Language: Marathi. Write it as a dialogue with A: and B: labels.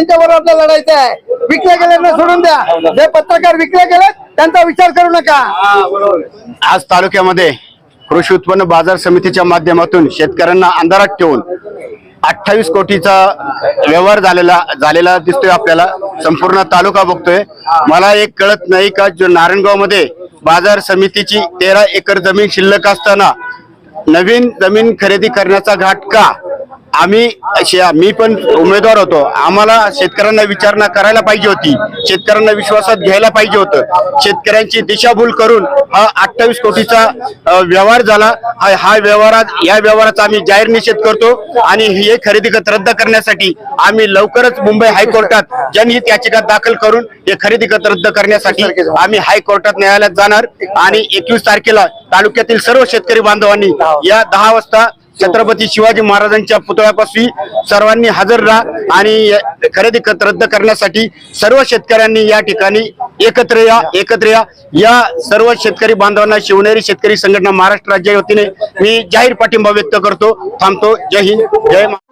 A: त्यांच्या बरोबर लढायचं आहे. विकल्या गेल्यांना सोडून द्या. जे पत्रकार विकले गेले त्यांचा विचार करू नका.
B: आज तालुक्यामध्ये कृषी उत्पन्न बाजार समितीच्या माध्यमातून शेतकऱ्यांना अंधारात ठेवून अठ्ठावीस कोटीचा व्यवहार झालेला झालेला दिसतोय आपल्याला. संपूर्ण तालुका बघतोय. मला एक कळत नाही का जो नारायणगावमध्ये बाजार समितीची तेरा एकर जमीन शिल्लक असताना नवीन जमीन खरेदी करण्याचा घाट का? आम्ही मी पण उमेदवार होतो. आम्हाला शेतकऱ्यांना विचारणा करायला पाहिजे होती. शेतकऱ्यांना विश्वासात घ्यायला पाहिजे होतं. शेतकऱ्यांची दिशाभूल करून हा अठ्ठावीस कोटीचा व्यवहार झाला. हा व्यवहारात या व्यवहाराचा आम्ही जाहीर निषेध करतो आणि हे खरेदी खत रद्द करण्यासाठी आम्ही लवकरच मुंबई हायकोर्टात जनहित याचिका दाखल करून हे खरेदी खत रद्द करण्यासाठी आम्ही हायकोर्टात न्यायालयात जाणार आणि एकवीस तारखेला तालुक्यातील सर्व शेतकरी बांधवांनी या दहा वाजता छत्रपती शिवाजी महाराजांच्या पुतळ्यापासून सर्वांनी हजर राहा आणि खरेदी खत रद्द करण्यासाठी सर्व शेतकऱ्यांनी या ठिकाणी एकत्र या एकत्र या. या सर्व शेतकरी बांधवांना शिवनेरी शेतकरी संघटना महाराष्ट्र राज्या वतीने मी जाहीर पाठिंबा व्यक्त करतो. थांबतो. जय हिंद. जय महा